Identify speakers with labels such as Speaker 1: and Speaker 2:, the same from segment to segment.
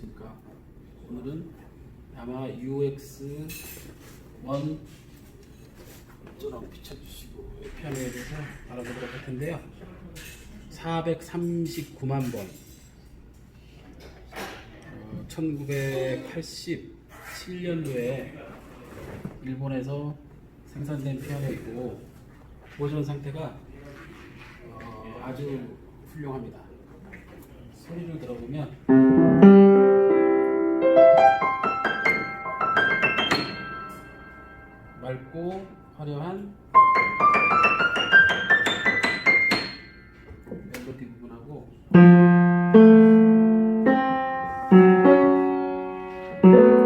Speaker 1: 괜찮으니까 오늘은 야마 UX 1좀 비춰주시고 이 피아노에 대해서 알아보도록 할 텐데요. 439만 번. 어, 1987년도에 일본에서 생산된 피아노이고 보존 상태가 어, 아주 훌륭합니다. 소리를 들어보면 thank you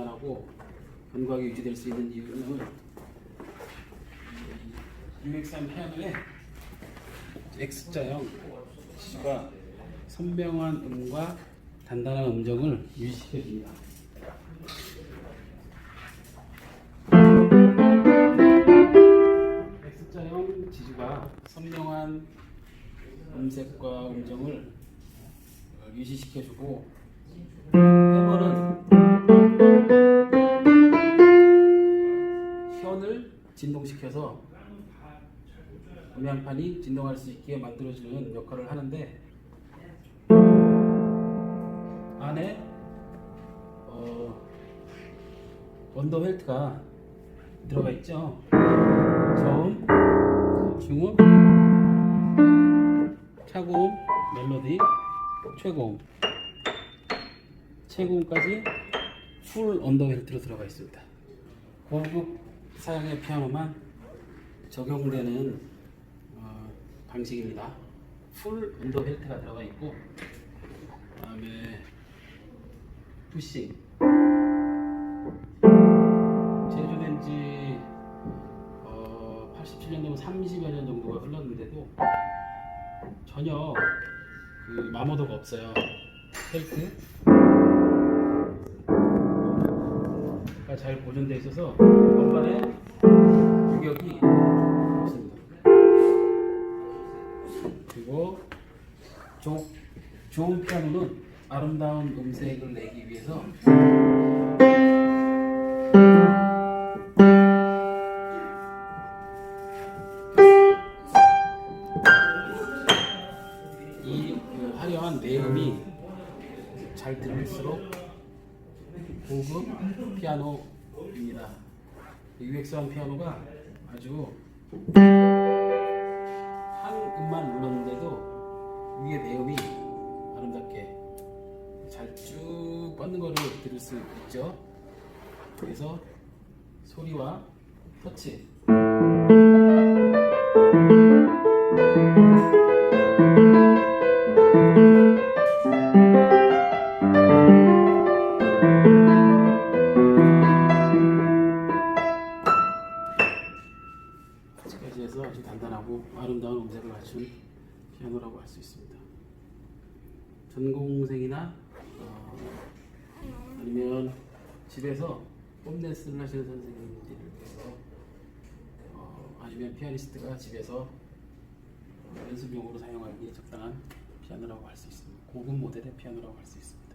Speaker 1: 단단하고 건강하게 유지될 수 있는 이유는 UX3 피아노의 X자형 지수가 선명한 음과 단단한 음정을 유지시켜줍니다. 선명한 음색과 음정을 어, 유지시켜주고 해머는 현을 진동시켜서 음향판이 진동할 수 있게 만들어주는 역할을 하는데 안에 어, 원더 벨트가 들어가 있죠. 저음, 중음, 차고음, 멜로디, 최고음, 최고음까지 풀 언더 벨트로 들어가 있습니다. 고급 사양의 피아노만 적용되는 어, 방식입니다. 풀 언더 벨트가 들어가 있고 그다음에 푸싱 제조된 지 어, 87년도면 30여 년 정도가 흘렀는데도 전혀 그 마모도가 없어요. 벨트 잘 보존돼 있어서 건반에 유격이 없습니다. 그리고 조, 좋은 피아노는 아름다운 음색을 내기 위해서 이그 화려한 내음이 잘 들릴수록 고급 피아노입니다. UX1 피아노가 아주 한 음만 눌렀는데도 위에 내음이 아름답게 잘 쭉 뻗는 거를 들을 수 있죠. 그래서 소리와 터치 단단하고 아름다운 음색을 갖춘 피아노라고 할 수 있습니다. 전공생이나 어, 아니면 집에서 홈레슨을 하시는 선생님들을 위해서 어, 아니면 피아니스트가 집에서 연습용으로 사용하기에 적당한 피아노라고 할 수 있습니다. 고급 모델의 피아노라고 할 수 있습니다.